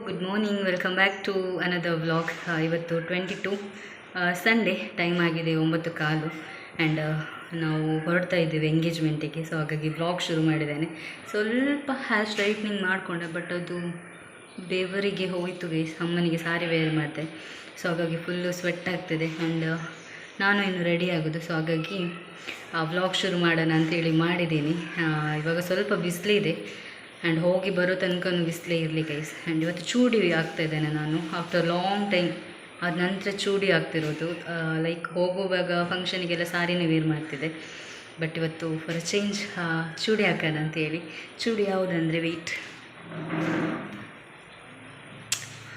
Good morning welcome back to another vlog ಇವತ್ತು twenty two Sunday time ಆಗಿದೆ ಒಂಬತ್ತು ಕಾಲು. And ನಾವು ಹೊರಡ್ತಾ ಇದ್ದೀವಿ ಎಂಗೇಜ್ಮೆಂಟಿಗೆ ಸೊ ಹಾಗಾಗಿ ವ್ಲಾಗ್ ಶುರು ಮಾಡಿದ್ದೇನೆ. ಸ್ವಲ್ಪ ಹ್ಯಾರ್ ಸ್ಟ್ರೈಟ್ನಿಂಗ್ ಮಾಡಿಕೊಂಡೆ ಬಟ್ ಅದು ಬೇವರಿಗೆ ಹೋಯಿತು ಗೈಸ್ ಅಮ್ಮನಿಗೆ ಸಾರಿ ವೇರ್ ಮಾಡಿದೆ. ಸೊ ಹಾಗಾಗಿ ಫುಲ್ಲು ಸ್ವೆಟ್ ಆಗ್ತಿದೆ. ಆ್ಯಂಡ್ ನಾನು ಇನ್ನು ರೆಡಿ ಆಗೋದು. ಸೊ ಹಾಗಾಗಿ ವ್ಲಾಗ್ ಶುರು ಮಾಡೋಣ ಅಂತೇಳಿ ಮಾಡಿದ್ದೀನಿ. ಆ, ಇವಾಗ ಸ್ವಲ್ಪ ಬಿಸಿಲಿದೆ. ಆ್ಯಂಡ್ ಹೋಗಿ ಬರೋ ತನಕ ಬಿಸಿಲೇ ಇರಲಿ ಗೈಸ್ ಆ್ಯಂಡ್ ಇವತ್ತು ಚೂಡಿ ಆಗ್ತಾ ಇದ್ದೇನೆ ನಾನು. ಆಫ್ಟರ್ ಲಾಂಗ್ ಟೈಮ್ ಅದ ನಂತರ ಚೂಡಿ ಆಗ್ತಿರೋದು ಲೈಕ್ ಹೋಗುವಾಗ ಫಂಕ್ಷನಿಗೆಲ್ಲ ಸಾರಿನೇ ವೇರ್ ಮಾಡ್ತಿದ್ದೆ. ಬಟ್ ಇವತ್ತು ಫಾರ್ ಚೇಂಜ್ ಚೂಡಿ ಹಾಕೋಣ ಅಂತೇಳಿ ಚೂಡಿ ಯಾವುದಂದರೆ ವೆಯ್ಟ್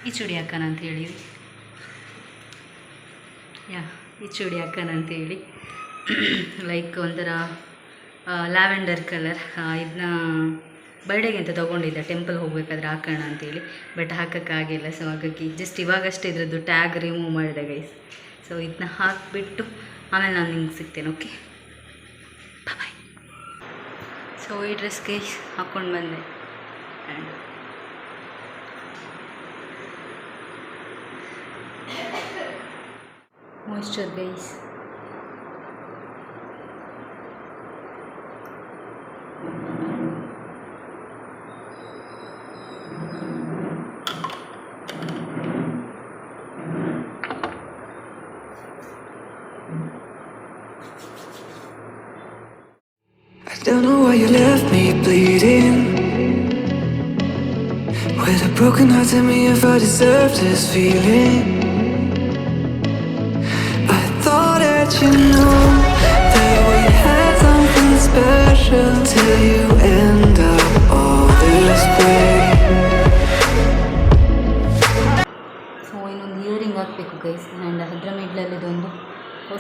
ಈ ಚೂಡಿ ಹಾಕೋಣ ಅಂತೇಳಿ ಯಾ, ಈ ಚೂಡಿ ಹಾಕೋಣ ಅಂತೇಳಿ ಲೈಕ್ ಒಂಥರ ಲ್ಯಾವೆಂಡರ್ ಕಲರ್ ಇದನ್ನ ಬರ್ಡೇಗೆ ಅಂತ ತೊಗೊಂಡಿದ್ದೆ ಟೆಂಪಲ್ ಹೋಗಬೇಕಾದ್ರೆ ಹಾಕೋಣ ಅಂತೇಳಿ. ಬಟ್ ಹಾಕೋಕ್ಕಾಗಿಲ್ಲ ಸೊ ಹಾಗಾಗಿ ಜಸ್ಟ್ ಇವಾಗಷ್ಟೇ ಇದ್ರದ್ದು ಟ್ಯಾಗ್ ರಿಮೂವ್ ಮಾಡಿದೆ ಗೈಸ್ ಸೊ ಇದನ್ನ ಹಾಕಿಬಿಟ್ಟು ಆಮೇಲೆ ನಾನು ನಿಮ್ಗೆ ಸಿಗ್ತೇನೆ ಓಕೆ ಬಾಯ್ ಸೊ ಈ ಡ್ರೆಸ್ಗೆ ಹಾಕ್ಕೊಂಡು ಬಂದೆ. And moisture guys I don't know why you left me bleeding. With a broken heart, tell me if I deserve this feeling. I thought that you knew that we had something special till you end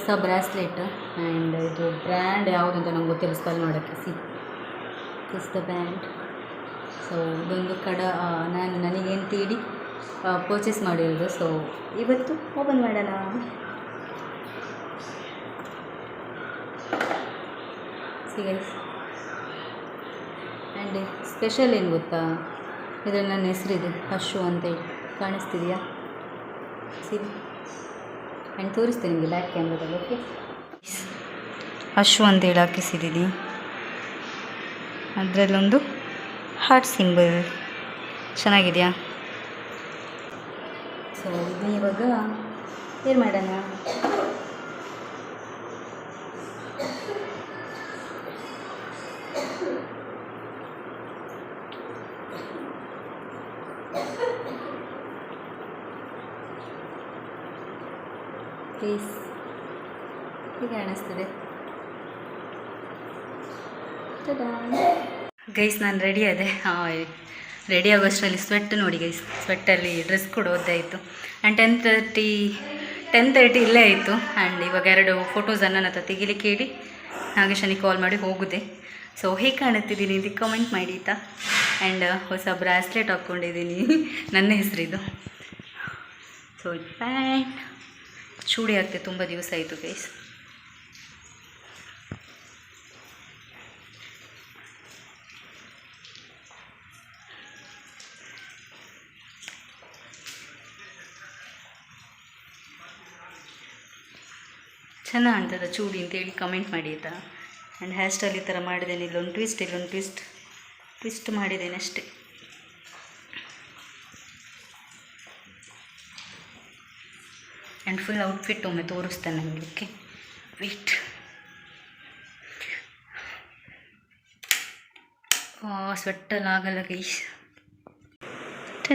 ಹೊಸ bracelet and ಇದು brand ಯಾವುದು ಅಂತ ನಂಗೆ ಗೊತ್ತಿಲ್ಲ spell ಮಾಡೋಕ್ಕೆ. C. Is the brand so ಇದೊಂದು ಕಡ ನಾನು ನನಗೇನು ತೀಡಿ ಪರ್ಚೇಸ್ ಮಾಡಿರೋದು. ಸೊ ಇವತ್ತು ಓಪನ್ ಮಾಡೋಣ. ಸಿಗೈಸ್ ಆ್ಯಂಡ್ ಸ್ಪೆಷಲ್ ಏನು ಗೊತ್ತಾ? ಇದರಲ್ಲಿ ನನ್ನ ಹೆಸರಿದೆ ಹಶು ಅಂತೇಳಿ. ಕಾಣಿಸ್ತಿದೆಯಾ? ಸಿರಿ ಆ್ಯಂಡ್ ತೋರಿಸ್ತೀನಿ ನಿಮಗೆ ಬ್ಯಾಕ್ ಕ್ಯಾಮ್ರಾದಲ್ಲಿ, ಓಕೆ? ಅಶು ಅಂತೇಳಿ ಹಾಕಿಸಿದ್ದೀನಿ ಅದರಲ್ಲೊಂದು ಹಾರ್ಟ್ ಸಿಂಬಲ್ ಚೆನ್ನಾಗಿದೆಯಾ? ಸೊ ಇದನ್ನ ಇವಾಗ ಏನು ಮಾಡೋಣ ಪ್ಲೀಸ್ ಹೀಗೆ ಕಾಣಿಸ್ತದೆ ಗೈಸ್ ನಾನು ರೆಡಿ ಅದೇ. ರೆಡಿ ಆಗೋಷ್ಟರಲ್ಲಿ ಸ್ವೆಟ್ ನೋಡಿ ಗೈಸ್ ಸ್ವೆಟ್ಟಲ್ಲಿ ಡ್ರೆಸ್ ಕೂಡ ಓದ್ದಾಯಿತು and ten thirty ten thirty ಇಲ್ಲೇ ಆಯಿತು. ಆ್ಯಂಡ್ ಇವಾಗ ಎರಡು ಫೋಟೋಸನ್ನು ನನ್ನ ಹತ್ರ ತೆಗಿಲಿಕ್ಕೆ ಹೇಳಿ, ನಾಗೇಶನಿಗೆ ಕಾಲ್ ಮಾಡಿ ಹೋಗಿದೆ. ಸೊ ಹೇಗೆ ಕಾಣುತ್ತಿದ್ದೀನಿ ಇದಕ್ಕೆ ಕಮೆಂಟ್ ಮಾಡಿ, ಆಯಿತಾ? ಆ್ಯಂಡ್ ಹೊಸ ಬ್ರಾಸ್ಲೆಟ್ ಹಾಕ್ಕೊಂಡಿದ್ದೀನಿ. ನನ್ನ ಹೆಸರಿದು. ಸೊ ಪ್ಯಾಂಟ್ ಚೂಡಿ ಆಗ್ತದೆ ತುಂಬ ದಿವಸ ಆಯಿತು ಗೈಸ್ ಚೆನ್ನಾಗಿ ಕಾಣ್ತದ ಚೂಡಿ ಅಂತೇಳಿ ಕಮೆಂಟ್ ಮಾಡಿ ಆಯಿತಾ ಆ್ಯಂಡ್ ಹೇರ್ ಸ್ಟೈಲ್ ಈ ಥರ ಮಾಡಿದ್ದೇನೆ ಇಲ್ಲೊಂದು ಟ್ವಿಸ್ಟ್ ಇಲ್ಲೊಂದು ಟ್ವಿಸ್ಟ್ ಟ್ವಿಸ್ಟ್ ಮಾಡಿದ್ದೇನೆ ಅಷ್ಟೇ. ಆ್ಯಂಡ್ ಫುಲ್ ಔಟ್ಫಿಟ್ ಒಮ್ಮೆ ತೋರಿಸ್ತೇನೆ ನಿಮಗೆ. ಓಕೆ ವೆಯ್ಟ್ ಸ್ವೆಟ್ಟಲ್ಲಿ ಆಗಲ್ಲ ಗೈಸ್.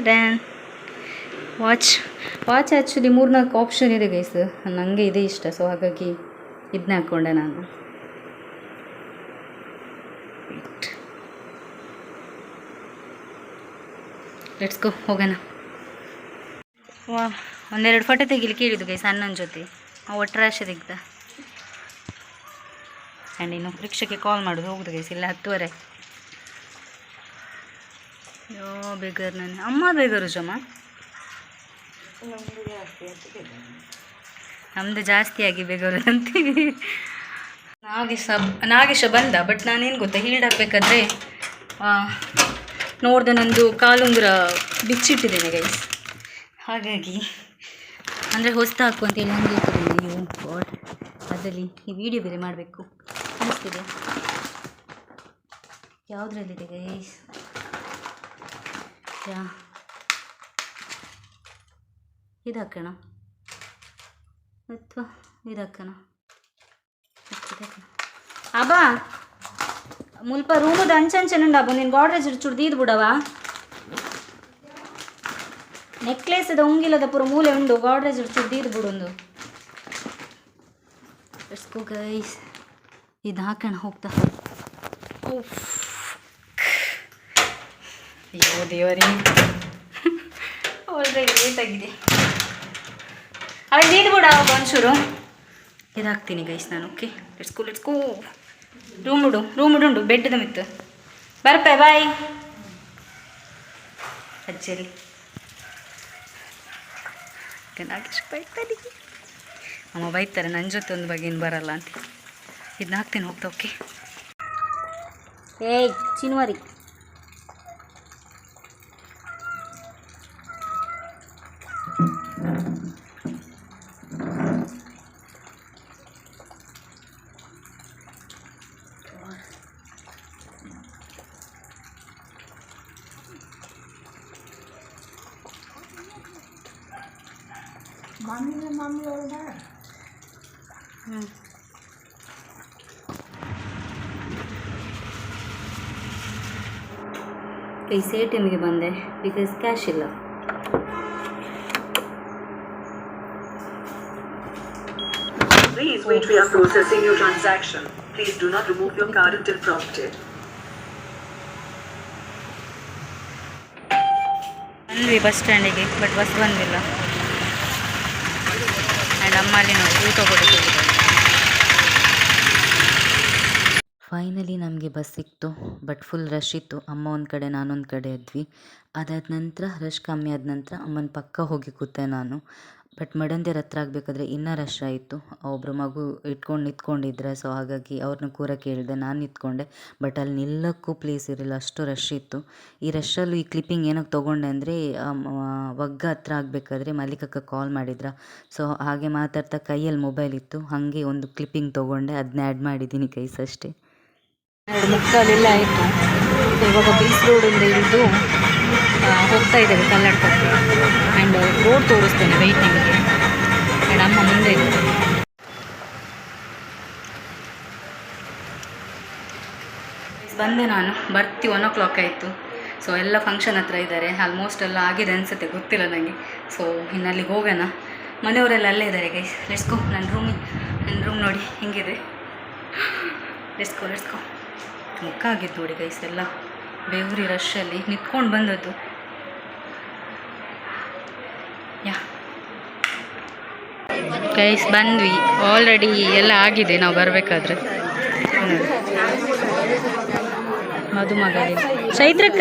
ಡ್ಯಾನ್ ವಾಚ್ ವಾಚ್ ಆ್ಯಕ್ಚುಲಿ ಮೂರ್ನಾಲ್ಕು ಆಪ್ಷನ್ ಇದೆ ಗೈಸ್ ನನಗೆ ಇದೆ ಇಷ್ಟ ಸೊ ಹಾಗಾಗಿ ಇದನ್ನ ಹಾಕ್ಕೊಂಡೆ ನಾನು. ಲೆಟ್ಸ್ ಗೋ ಹೋಗೋಣ. ವಾ, ಒಂದೆರಡು ಫೋಟೋ ತೆಗಿಲಿಕ್ಕೆ ಕೇಳಿದ್ದು ಗೈಸ್ ಅಣ್ಣನ ಜೊತೆ. ಒಟ್ಟರಾಶೆ ತೆಗ್ದ. ಆ್ಯಂಡ್ ಇನ್ನು ರಿಕ್ಷಕ್ಕೆ ಕಾಲ್ ಮಾಡೋದು, ಹೋಗುದು ಗೈಸ್ ಇಲ್ಲ ಹತ್ತುವರೆ. ಯೋ, ಬೇಗರ್ ನಾನು. ಅಮ್ಮ ಬೇಗರು ಜಮ್ಮ ನಮ್ಮದು ಜಾಸ್ತಿಯಾಗಿ ಬೇಗರು ಅಂತೀವಿ ನಾಗೇಶ ನಾಗೇಶ ಬಂದ ಬಟ್ ನಾನೇನು ಗೊತ್ತಾ, ಹೀಲ್ಡ್ ಹಾಕ್ಬೇಕಾದ್ರೆ ನೋಡಿದೆ ನಂದು ಕಾಲುಂಗುರ ಬಿಚ್ಚಿಟ್ಟಿದ್ದೇನೆ ಗೈಸ್ ಹಾಗಾಗಿ, ಅಂದರೆ ಹೊಸ್ತು ಹಾಕು ಅಂತೇಳಿ ನನಗೆ ಗಾಡ್ ಅದರಲ್ಲಿ ಈ ವಿಡಿಯೋ ಬೇರೆ ಮಾಡಬೇಕು. ಅನಿಸ್ತಿದೆ. ಯಾವುದ್ರಲ್ಲಿದೆ ಗೈಸ್ ಯಾ ಹಾಕೋಣ ಅಥವಾ ಇದು ಹಾಕೋಣ ಅಬ್ಬಾ ಮುಲ್ಪ ರೂಮದ ಅಂಚಂಚನುಂಡಾಬು ನಿನ್ ಗಾಡ್ರೇಜ್ ಚುಡ್ದೀದ್ ಬಿಡವ ನೆಕ್ಲೇಸದ ಉಂಗಿಲದ ಪೂರ ಮೂಲೆ ಉಂಡು ಗಾಡ್ರೇಜ್ ಚುಡ್ದೀದ್ ಬಿಡೊಂದು ಎಸ್ಕೋ ಗೈಸ್ ಇದು ಹಾಕೋಣ ಹೋಗ್ತಾ. ಅಯ್ಯೋ ದೇವರೇ ಆಲ್ರೆಡಿ ಲೇಟ್ ಅವಳು ಇದು ಬಿಡ ಒಂಚೂರು ಇದಾಗ್ತೀನಿ ಗೈಸ್ ನಾನು okay let's go let's go room ಉಡು room ಇಡುಂಡು ಬೆಡ್ದ ಮಿತ್ತು. ಬರ್ಪೆ ಬಾಯ್ ಅಜ್ಜಲಿ ನಾಗೇಶ್ ಅಮ್ಮ ಬೈತಾರೆ ನನ್ನ ಜೊತೆ ಒಂದು ಬಗ್ಗೆ ಏನು ಬರಲ್ಲ ಅಂತ. ಇದನ್ನ ಹಾಕ್ತೀನಿ, ಹೋಗ್ತಾ ಓಕೆ ಏಯ್, ಚಿನ್ವಾರಿ. ಹ್ಞೂ ಪ್ಲೀಸ್ ಎ ಟಿ ಎಮ್ಗೆ ಬಂದೆ ಬಿಕಾಸ್ ಕ್ಯಾಶ್ ಇಲ್ಲ Please wait, we are processing your transaction. Please do not remove your card until prompted. ಬಂದ್ವಿ ಬಸ್ ಸ್ಟ್ಯಾಂಡಿಗೆ ಬಟ್ ಬಸ್ ಬಂದಿಲ್ಲ ಆ್ಯಂಡ್ ನಾವು ಊಟ ಫೈನಲಿ ನಮಗೆ ಬಸ್ ಸಿಕ್ತು. ಬಟ್ ಫುಲ್ ರಶ್ ಇತ್ತು. ಅಮ್ಮ ಒಂದು ಕಡೆ, ನಾನೊಂದು ಕಡೆ ಇದ್ವಿ. ಅದಾದ ನಂತರ, ರಶ್ ಕಮ್ಮಿ ಆದ ನಂತರ ಅಮ್ಮನ ಪಕ್ಕ ಹೋಗಿ ಕೂತೆ ನಾನು. ಬಟ್ ಮಡಂದಿರ ಹತ್ರ ಆಗಬೇಕಾದ್ರೆ ಇನ್ನೂ ರಶ್ ಆಯಿತು. ಒಬ್ಬರು ಮಗು ಇಟ್ಕೊಂಡು ನಿಂತ್ಕೊಂಡಿದ್ರೆ ಸೊ ಹಾಗಾಗಿ ಅವ್ರನ್ನ ಕೂರ ಕೇಳಿದೆ, ನಾನು ನಿಂತ್ಕೊಂಡೆ. ಬಟ್ ಅಲ್ಲಿ ನಿಲ್ಲಕ್ಕೂ ಪ್ಲೇಸ್ ಇರಲಿಲ್ಲ, ಅಷ್ಟು ರಶ್ ಇತ್ತು. ಈ ರಶಲ್ಲೂ ಈ ಕ್ಲಿಪ್ಪಿಂಗ್ ಏನಕ್ಕೆ ತೊಗೊಂಡೆ ಅಂದರೆ ಒಗ್ಗ ಹತ್ರ ಆಗಬೇಕಾದ್ರೆ ಮಲ್ಲಿಕಕ್ಕ ಕಾಲ್ ಮಾಡಿದ್ರ. ಸೊ ಹಾಗೆ ಮಾತಾಡ್ತಾ ಕೈಯಲ್ಲಿ ಮೊಬೈಲ್ ಇತ್ತು. ಹಾಗೆ ಒಂದು ಕ್ಲಿಪ್ಪಿಂಗ್ ತೊಗೊಂಡೆ ಅದನ್ನ ಆ್ಯಡ್ ಮಾಡಿದ್ದೀನಿ ಕೈಸಷ್ಟೇ. ಎರಡು ಮುಕ್ಕಾಲೆಲ್ಲ ಆಯಿತು. ಇವಾಗ ಬೀಚ್ ರೋಡಿಂದ ಆ, ಹೋಗ್ತಾ ಇದ್ದೇವೆ ಕಲ್ಲಡ್ಕಕ್ಕೆ ಆ್ಯಂಡ್ ರೋಡ್ ತೋರಿಸ್ತೇನೆ ವೆಯ್ಟ್ ನಿಮಗೆ ಆ್ಯಂಡ್ ಅಮ್ಮ ಮುಂದೆ ಇದೆ ಬಂದೆ ನಾನು. ಬರ್ತಿ ಒನ್ ಓ ಕ್ಲಾಕ್ ಆಯಿತು. ಸೊ ಎಲ್ಲ ಫಂಕ್ಷನ್ ಹತ್ರ ಇದ್ದಾರೆ. ಆಲ್ಮೋಸ್ಟ್ ಎಲ್ಲ ಆಗಿದೆ ಅನಿಸುತ್ತೆ. ಗೊತ್ತಿಲ್ಲ ನನಗೆ ಸೊ ಇನ್ನಲ್ಲಿ ಹೋಗೋಣ. ಮನೆಯವರೆಲ್ಲ ಅಲ್ಲೇ ಇದ್ದಾರೆ ಗೈಸ್ ಲೆಟ್ಸ್ಕೋ ನನ್ನ ರೂಮಿ ನನ್ನ ರೂಮ್ ನೋಡಿ. ಹಿಂಗಿದೆ. ಲೆಟ್ಸ್ಕೋ ಲೆಟ್ಸ್ಕೋ ಮುಖ ಆಗಿದ್ದು ನೋಡಿ ಗೈಸ್ ಎಲ್ಲ ಬೆವರಿ ರಶಲ್ಲಿ ನಿಂತ್ಕೊಂಡು ಬಂದದ್ದು. ಯಾ. ಗೈಸ್ ಬಂದ್ವಿ. ಆಲ್ರೆಡಿ ಎಲ್ಲ ಆಗಿದೆ ನಾವು ಬರಬೇಕಾದ್ರೆ. ಮಧುಮಗಳಿ ಚೈತ್ರಕ್ಕ?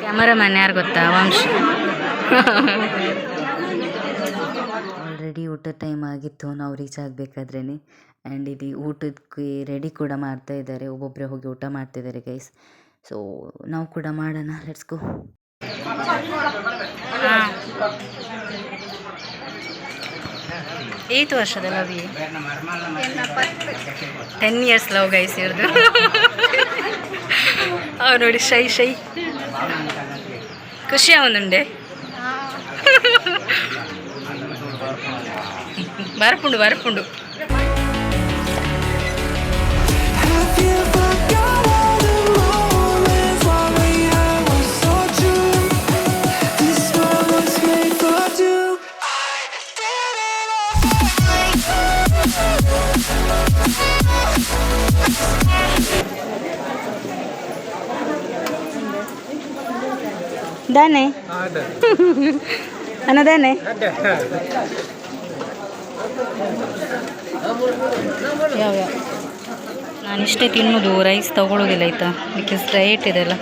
ಕ್ಯಾಮರಾಮನ್ ಯಾರು ಗೊತ್ತಾ ವಂಶ? ಊಟದ ಟೈಮ್ ಆಗಿತ್ತು ನಾವು ರೀಚ್ ಆಗಬೇಕಾದ್ರೇ ಆ್ಯಂಡ್ ಇಲ್ಲಿ ಊಟಕ್ಕೆ ರೆಡಿ ಕೂಡ ಮಾಡ್ತಾ ಇದ್ದಾರೆ ಒಬ್ಬೊಬ್ಬರೇ ಹೋಗಿ ಊಟ ಮಾಡ್ತಿದ್ದಾರೆ ಗೈಸ್ ಸೊ ನಾವು ಕೂಡ ಮಾಡೋಣ ಲೆಟ್ಸ್ ಗೋ ಏಯ್ತು ವರ್ಷದ love ten years love guys ಇವ್ರದ್ದು ಅವ್ರು ನೋಡಿ ಶೈ ಶೈ. ಖುಷಿ ಅವನುಂಡೆ వరపుండు వరపుండు Done eh? Ah, done. The moments while we had was so true? This world was made for two. ದಾನೆ ಅನ್ನ ದಾನೆ ಯಾವ ಯಾವ? ನಾನು ಇಷ್ಟೇ ತಿನ್ನೋದು ರೈಸ್ ತಗೊಳ್ಳೋದಿಲ್ಲ ಆಯಿತಾ? ಬಿಕಾಸ್ ಡಯಟ್ ಇದೆಲ್ಲ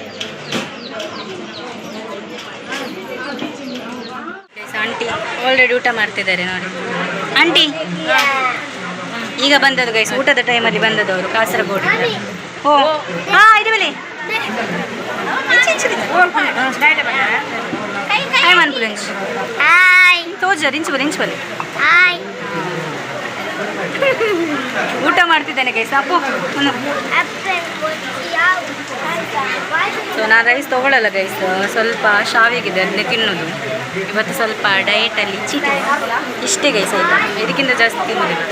ಆಂಟಿ ಆಲ್ರೆಡಿ ಊಟ ಮಾಡ್ತಿದ್ದಾರೆ ನೋಡಿ. ಆಂಟಿ ಈಗ ಬಂದದ್ದು ಗೈಸ್ ಊಟದ ಟೈಮಲ್ಲಿ ಬಂದದ್ದು ಅವರು ಕಾಸರಗೋಡು. ಓ ಹಾ ಇದು ಬಲಿ ಮನ್ಪುಲೆಂಚ್ ಹಾಯ್ ತೋಜ ರಿಂಚ್ ರಿಂಚ್ ಬಲಿ ಹಾಯ್ ಊಟ ಮಾಡ್ತಿದ್ದೇನೆ ಗೈಸ್ ಅಪ್ಪು ಒಂದು. ಅಪ್ಪೆ ಯಾವ ಸೊ ನಾನು ರೈಸ್ ತೊಗೊಳ್ಳಲ್ಲ ಗೈಸ್ ಸ್ವಲ್ಪ ಶಾವಿಗಿದೆ ಅದನ್ನೇ ತಿನ್ನೋದು. ಇವತ್ತು ಸ್ವಲ್ಪ ಡಯಟಲ್ಲಿ ಚೀಟಿ. ಇಷ್ಟೇ ಗೈಸ್ ಆಯ್ತಾ? ಇದಕ್ಕಿಂತ ಜಾಸ್ತಿ ತಿನ್ನೋದಿಲ್ಲ.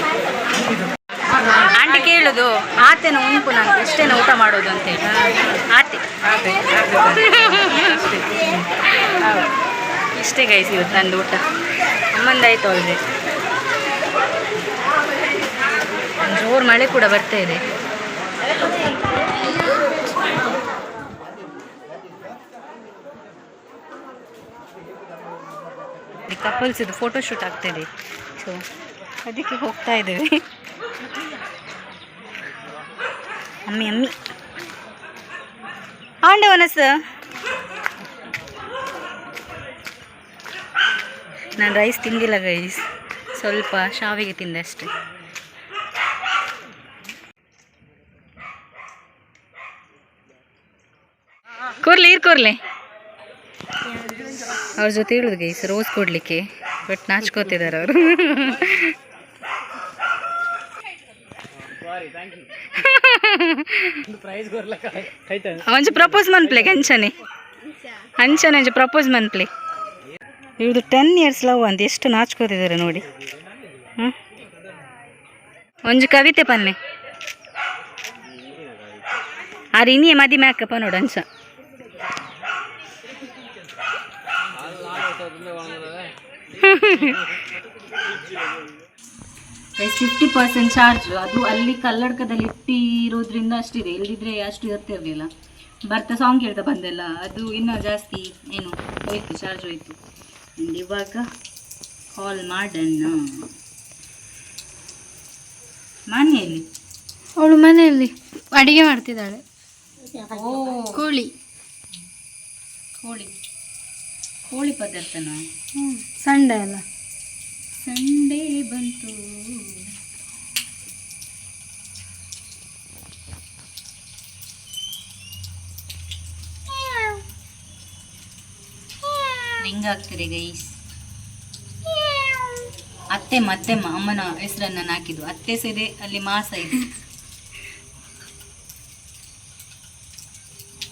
ಆಂಟಿ ಕೇಳೋದು ಆತೇನ ಉಂಪು ನಾನು ಇಷ್ಟೇನ ಊಟ ಮಾಡೋದು ಅಂತೇಳಿ ಆತೆ. ಇಷ್ಟೇ ಗೈಸ್ ಇವತ್ತು ನಂದು ಊಟ. ಅಮ್ಮಂದಾಯ್ತು ಆಲ್ರೆಡಿ ಜೋರು ಮಳೆ ಕೂಡ ಬರ್ತಾ ಇದೆ. ಕಪಲ್ಸ್ ಇದು ಫೋಟೋ ಶೂಟ್ ಆಗ್ತಾ ಇದೆ. ಸೊ ಅದಕ್ಕೆ ಹೋಗ್ತಾ ಇದ್ದೇವೆ. ಅಮ್ಮಿ ಅಮ್ಮಿ. ಆಂಡವನಸ. ನಾನು ರೈಸ್ ತಿಂದಿಲ್ಲ ಗೈಸ್ ಸ್ವಲ್ಪ ಶಾವಿಗೆ ತಿಂದೆ ಅಷ್ಟೇ. ಕೂರ್ಲಿ ಇರ್ ಕೂರ್ಲಿ. ಅವ್ರ ಜೊತೆ ಹೇಳುದು ಗೈಸ್ ರೋಸ್ ಕೊಡ್ಲಿಕ್ಕೆ ಬಟ್ ನಾಚ್ಕೋತಿದ್ದಾರೆ ಅವರು. ಅವನ್ ಪ್ರಪೋಸ್ ಮನ್ಪ್ಲೆ ಗಂಚನೆ ಅಂಚನೆ. ಅಂಚ ಪ್ರಪೋಸ್ ಮನ್ಪ್ಲೆ ಇವ್ರದ್ದು ಟೆನ್ ಇಯರ್ಸ್ ಲವ್ ಅಂತ ಎಷ್ಟು ನಾಚ್ಕೋತಿದ್ದಾರೆ ನೋಡಿ. ಹ್ಞೂ ಕವಿತೆ ಪನ್ನೆ ಆ ಇನ್ನೇ ಮದಿ ಮ್ಯಾಕಪ್ಪ ನೋಡು ಅಂಚ ಫಿಫ್ಟಿ ಪರ್ಸೆಂಟ್ ಚಾರ್ಜ್ ಅದು ಅಲ್ಲಿ ಕಲ್ಲಡ್ಕದಲ್ಲಿ ಇಟ್ಟಿರೋದ್ರಿಂದ ಅಷ್ಟಿದೆ. ಇಲ್ದಿದ್ರೆ ಅಷ್ಟು ಇರ್ತಿರಲಿಲ್ಲ ಬರ್ತಾ ಸಾಂಗ್ ಕೇಳ್ತಾ ಬಂದೆಲ್ಲ. ಅದು ಇನ್ನೂ ಜಾಸ್ತಿ ಏನು ಹೋಯ್ತು ಚಾರ್ಜ್ ಹೋಯ್ತು. ಇವಾಗ ಹಾಲ್ ಮಾಡೋಣ. ಮನೆಯಲ್ಲಿ? ಅವಳು ಮನೆಯಲ್ಲಿ ಅಡಿಗೆ ಮಾಡ್ತಿದ್ದಾಳೆ. ಓ. ಕೋಳಿ. ಕೋಳಿ. ಕೋಳಿ ಪದಾರ್ಥನ? ಸಂಡೆ ಅಲ್ಲ. ಸಂಡೇ ಬಂತು. ಆಗ್ತಿದೆ ಗೈಸ್ ಅತ್ತೆ ಮತ್ತೆ ಅಮ್ಮನ ಹೆಸರನ್ನ ನಾನು ಹಾಕಿದ್ದು ಅತ್ತೆ ಸೇರಿ ಅಲ್ಲಿ ಮಾಸ ಇದೆ.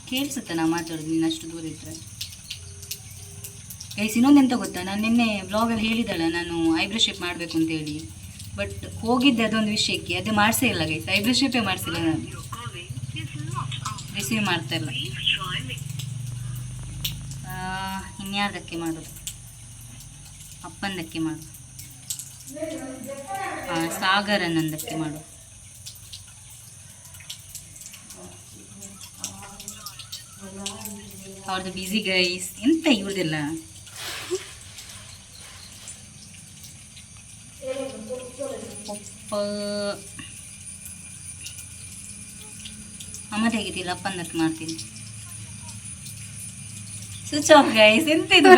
ಕೇಳಿಸುತ್ತೆ ನಾ ಮಾತಾಡೋದು ನೀನು ಅಷ್ಟು ದೂರ ಇದ್ರೆ? ಗೈಸ್ ಇನ್ನೊಂದೆಂತ ಗೊತ್ತಾ? ನಾನು ನಿನ್ನೆ ಬ್ಲಾಗಲ್ಲಿ ಹೇಳಿದಳ ನಾನು ಐಬ್ರೋ ಶೇಪ್ ಮಾಡಬೇಕು ಅಂತ ಹೇಳಿ. ಬಟ್ ಹೋಗಿದ್ದೆ ಅದೊಂದು ವಿಷಯಕ್ಕೆ. ಅದೇ ಮಾಡಿಸೇ ಇಲ್ಲ ಗೈಸ್ ಐಬ್ರೋ ಶೇಪೇ ಮಾಡಿಸಿಲ್ಲ ನಾನು. ರಿಸೀವ್ ಮಾಡ್ತಾ ಇಲ್ಲ ಆ, ಇನ್ಯಾರ್ದಕ್ಕೆ ಮಾಡೋದು. ಅಪ್ಪಂದಕ್ಕೆ ಮಾಡು ಸಾಗರನಂದಕ್ಕೆ ಮಾಡು ಅವ್ರದ್ದು ಬಿಸಿ ಗೈಸ್ ಎಂತ ಇವ್ರದೆಲ್ಲ? ಒಪ್ಪ ಅಮ್ಮ ತೆಗಿತಿಲ್ಲ ಅಪ್ಪಂದಕ್ಕೆ ಮಾಡ್ತೀನಿ. ಸ್ವಿಚ್ ಆಫ್ ಗೈಸ್ ಎಂತ ಇದು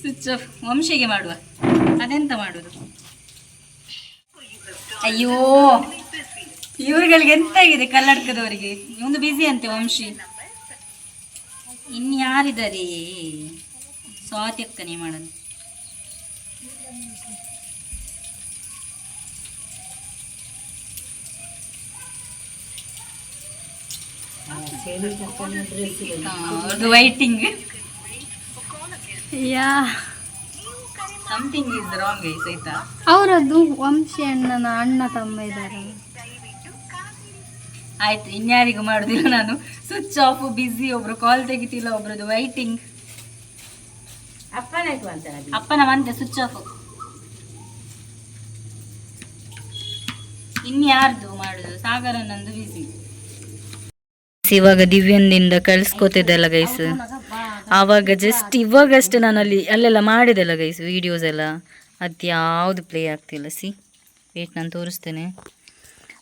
ಸ್ವಿಚ್ ಆಫ್ ವಂಶಿಗೆ ಮಾಡುವ. ಅದೆಂತ ಮಾಡುದು? ಅಯ್ಯೋ! ಇವ್ರುಗಳಿಗೆ ಎಂತ ಆಗಿದೆ ಕಲ್ಲಡ್ಕದವರಿಗೆ ಒಂದು ಬಿಸಿ ಅಂತೆ ವಂಶಿ. ಇನ್ಯಾರಿದ್ದಾರೆ ಸ್ವಾತಿ ಅಕ್ಕನೇ ಮಾಡೋದು ಅವ್ರದ್ದು waiting yeah. Something is wrong ice ಆಯ್ತಾ? ಅವರದ್ದು ವಂಶಿ ಅಣ್ಣನ ಅಣ್ಣ ತಮ್ಮ ಇದ್ದಾರೆ. ಆಯ್ತು ಇನ್ಯಾರಿಗೂ ಮಾಡುದಿಲ್ಲ ನಾನು. ಸ್ವಿಚ್ ಆಫ್ ಬಿಸಿ ಒಬ್ರು ಕಾಲ್ ತೆಗಿತಿಲ್ಲ ಒಬ್ರದ್ದು ವೈಟಿಂಗ್ ಅಪ್ಪನ ಮಂತೆ ಸ್ವಿಚ್ ಆಫ್ ಇನ್ಯಾರ್ದು ಮಾಡುದು? ಸಾಗರನಂದು ಬಿಸಿ ಇವಾಗ ದಿವ್ಯಂದಿಂದ ಕಳ್ಸ್ಕೊತಿದ್ದೆಲ್ಲ ಗೈಸ್ ಆವಾಗ ಜಸ್ಟ್ ಇವಾಗಷ್ಟೇ ನಾನು ಅಲ್ಲಿ ಅಲ್ಲೆಲ್ಲ ಮಾಡಿದೆಲ್ಲ ಗೈಸ್ ವಿಡಿಯೋಸ್ ಎಲ್ಲ. ಅದು ಯಾವುದು ಪ್ಲೇ ಆಗ್ತಿಲ್ಲ, ಸಿ. ವೇಟ್ ನಾನು ತೋರಿಸ್ತೇನೆ.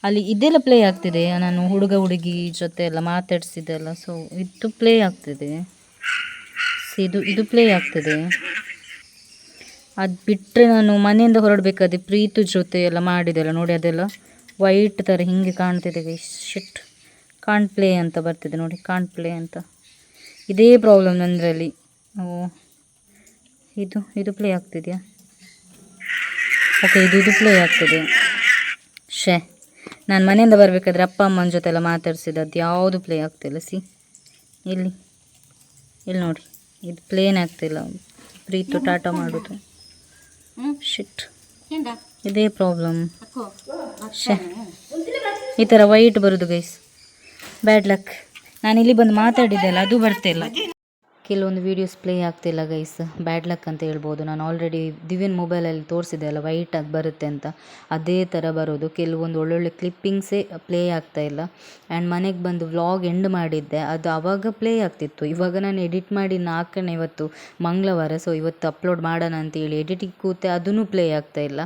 ಅಲ್ಲಿ ಇದೆಲ್ಲ ಪ್ಲೇ ಆಗ್ತಿದೆ, ನಾನು ಹುಡುಗ ಹುಡುಗಿ ಜೊತೆ ಎಲ್ಲ ಮಾತಾಡ್ಸಿದ್ದೆಲ್ಲ ಸೊ ಇದು ಪ್ಲೇ ಆಗ್ತಿದೆ. ಸಿ, ಇದು ಇದು ಪ್ಲೇ ಆಗ್ತಿದೆ. ಅದು ಬಿಟ್ಟರೆ ನಾನು ಮನೆಯಿಂದ ಹೊರಡಬೇಕಾದ್ರೆ ಪ್ರೀತು ಜೊತೆ ಎಲ್ಲ ಮಾಡಿದೆಲ್ಲ ನೋಡಿ ಅದೆಲ್ಲ. ವೈಟ್ ಥರ ಹಿಂಗೆ ಕಾಣ್ತಿದೆ ಗೈಸ್ ಶಿಟ್ ಕಾಂಟ್ ಪ್ಲೇ ಅಂತ ಬರ್ತಿದೆ ನೋಡಿ ಕಾಂಟ್ ಪ್ಲೇ ಅಂತ. ಇದೇ ಪ್ರಾಬ್ಲಮ್ ನಂದರಲ್ಲಿ ಓ ಇದು ಇದು ಪ್ಲೇ ಆಗ್ತಿದೆಯಾ? ಓಕೆ ಇದು ಇದು ಪ್ಲೇ ಆಗ್ತಿದೆ. ಶೇ ನಾನು ಮನೆಯಿಂದ ಬರಬೇಕಾದ್ರೆ ಅಪ್ಪ ಅಮ್ಮನ ಜೊತೆ ಎಲ್ಲ ಮಾತಾಡ್ಸಿದ್ದು ಯಾವುದು ಪ್ಲೇ ಆಗ್ತಿಲ್ಲ ಸಿ. ಇಲ್ಲಿ ಇಲ್ಲಿ ನೋಡಿ ಇದು ಪ್ಲೇನ್ ಆಗ್ತಿಲ್ಲ. ಪ್ರೀತು ಟಾಟಾ ಮಾಡೋದು. ಶಿಟ್ ಇದೇ ಪ್ರಾಬ್ಲಮ್ ಶೇ ಈ ಥರ ವೈಟ್ ಬರೋದು ಗೈಸ್ ಬ್ಯಾಡ್ ಲಕ್ ನಾನು ಇಲ್ಲಿ ಬಂದು ಮಾತಾಡಿದ್ದೆ ಅಲ್ಲ, ಅದು ಬರ್ತಿಲ್ಲ ಕೆಲವೊಂದು ವೀಡಿಯೋಸ್ ಪ್ಲೇ ಆಗ್ತಿಲ್ಲ ಗೈಸ್ ಬ್ಯಾಡ್ ಲಕ್ ಅಂತ ಹೇಳ್ಬೋದು. ನಾನು ಆಲ್ರೆಡಿ ದಿವ್ಯನ್ ಮೊಬೈಲಲ್ಲಿ ತೋರಿಸಿದೆ ಅಲ್ಲ ವೈಟಾಗಿ ಬರುತ್ತೆ ಅಂತ. ಅದೇ ಥರ ಬರೋದು. ಕೆಲವೊಂದು ಒಳ್ಳೊಳ್ಳೆ ಕ್ಲಿಪ್ಪಿಂಗ್ಸೇ ಪ್ಲೇ ಆಗ್ತಾ ಇಲ್ಲ. ಆ್ಯಂಡ್ ಮನೆಗೆ ಬಂದು ವ್ಲಾಗ್ ಎಂಡ್ ಮಾಡಿದ್ದೆ. ಅದು ಆವಾಗ ಪ್ಲೇ ಆಗ್ತಿತ್ತು. ಇವಾಗ ನಾನು ಎಡಿಟ್ ಮಾಡಿ ನಾಲ್ಕನೇ ಇವತ್ತು ಮಂಗಳವಾರ ಸೊ ಇವತ್ತು ಅಪ್ಲೋಡ್ ಮಾಡೋಣ ಅಂತೇಳಿ ಎಡಿಟಿಗೆ ಕೂತೆ ಅದೂ ಪ್ಲೇ ಆಗ್ತಾ ಇಲ್ಲ.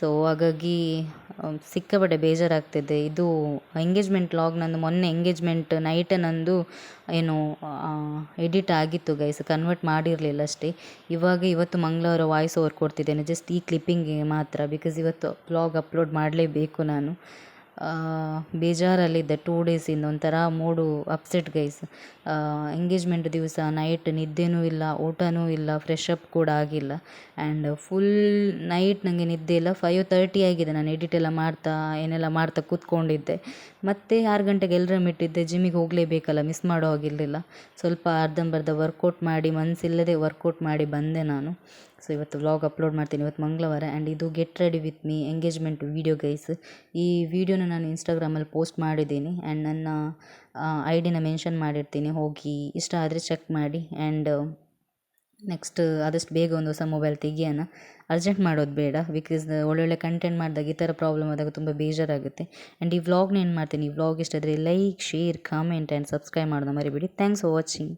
ಸೊ ಹಾಗಾಗಿ ಸಿಕ್ಕಾಪಟ್ಟೆ ಬೇಜಾರಾಗ್ತಿದೆ. ಇದು ಎಂಗೇಜ್ಮೆಂಟ್ ಲಾಗ್ ನಂದು ಮೊನ್ನೆ ಎಂಗೇಜ್ಮೆಂಟ್ ನೈಟ್ ನಂದು ಏನು ಎಡಿಟ್ ಆಗಿತ್ತು ಗೈಸ್ ಕನ್ವರ್ಟ್ ಮಾಡಿರಲಿಲ್ಲ ಅಷ್ಟೇ. ಇವಾಗ ಇವತ್ತು ಮಂಗಳವಾರ ವಾಯ್ಸ್ ಓವರ್ ಕೊಡ್ತಿದ್ದೇನೆ ಜಸ್ಟ್ ಈ ಕ್ಲಿಪ್ಪಿಂಗಿಗೆ ಮಾತ್ರ ಬಿಕಾಸ್ ಇವತ್ತು ವ್ಲಾಗ್ ಅಪ್ಲೋಡ್ ಮಾಡಲೇಬೇಕು ನಾನು. ಬೇಜಾರಲ್ಲಿದ್ದೆ ಟೂ ಡೇಸಿಂದ ಒಂಥರ ಮೂಡು ಅಪ್ಸೆಟ್ ಗೈಸ್ ಎಂಗೇಜ್ಮೆಂಟ್ ದಿವಸ ನೈಟ್ ನಿದ್ದೆನೂ ಇಲ್ಲ, ಊಟನೂ ಇಲ್ಲ ಫ್ರೆಶ್ ಅಪ್ ಕೂಡ ಆಗಿಲ್ಲ. ಆ್ಯಂಡ್ ಫುಲ್ ನೈಟ್ ನನಗೆ ನಿದ್ದೆ ಇಲ್ಲ. ಫೈವ್ ತರ್ಟಿ ಆಗಿದೆ, ನಾನು ಎಡಿಟ್ ಎಲ್ಲ ಮಾಡ್ತಾ, ಏನೆಲ್ಲ ಮಾಡ್ತಾ ಕೂತ್ಕೊಂಡಿದ್ದೆ. ಮತ್ತು ಆರು ಗಂಟೆಗೆ ಎಲ್ರಮ್ ಮಿಟ್ಟಿದ್ದೆ ಜಿಮ್ಮಿಗೆ ಹೋಗಲೇಬೇಕಲ್ಲ ಮಿಸ್ ಮಾಡೋ ಹಾಗಿರಲಿಲ್ಲ. ಸ್ವಲ್ಪ ಅರ್ಧಂಬರ್ಧ ವರ್ಕೌಟ್ ಮಾಡಿ ಮನಸ್ಸಿಲ್ಲದೆ ವರ್ಕೌಟ್ ಮಾಡಿ ಬಂದೆ ನಾನು. ಸೊ ಇವತ್ತು ವ್ಲಾಗ್ ಅಪ್ಲೋಡ್ ಮಾಡ್ತೀನಿ. ಇವತ್ತು ಮಂಗಳವಾರ ಆ್ಯಂಡ್ ಇದು get ready with me engagement video guys ಈ ವಿಡಿಯೋನ ನಾನು ಇನ್ಸ್ಟಾಗ್ರಾಮಲ್ಲಿ ಪೋಸ್ಟ್ ಮಾಡಿದ್ದೀನಿ ಆ್ಯಂಡ್ ನನ್ನ ಐ ಡಿನ ಮೆನ್ಷನ್ ಮಾಡಿರ್ತೀನಿ. ಹೋಗಿ ಇಷ್ಟ ಆದರೆ ಚೆಕ್ ಮಾಡಿ ಆ್ಯಂಡ್ ನೆಕ್ಸ್ಟ್ ಆದಷ್ಟು ಬೇಗ ಒಂದು ಹೊಸ ಮೊಬೈಲ್ ತೆಗಿಯೋಣ. ಅರ್ಜೆಂಟ್ ಮಾಡೋದು ಬೇಡ ಬಿಕಾಸ್ ಒಳ್ಳೊಳ್ಳೆ ಕಂಟೆಂಟ್ ಮಾಡಿದಾಗ ಈ ಥರ ಪ್ರಾಬ್ಲಮ್ ಆದಾಗ ತುಂಬ ಬೇಜಾರಾಗುತ್ತೆ. ಆ್ಯಂಡ್ ಈ ವ್ಲಾಗ್ನ ಏನು ಮಾಡ್ತೀನಿ? ಈ ವ್ಲಾಗ್ ಇಷ್ಟ ಆದರೆ like share comment and subscribe ಮಾಡೋದು ಮರಿಬೇಡಿ. Thanks for watching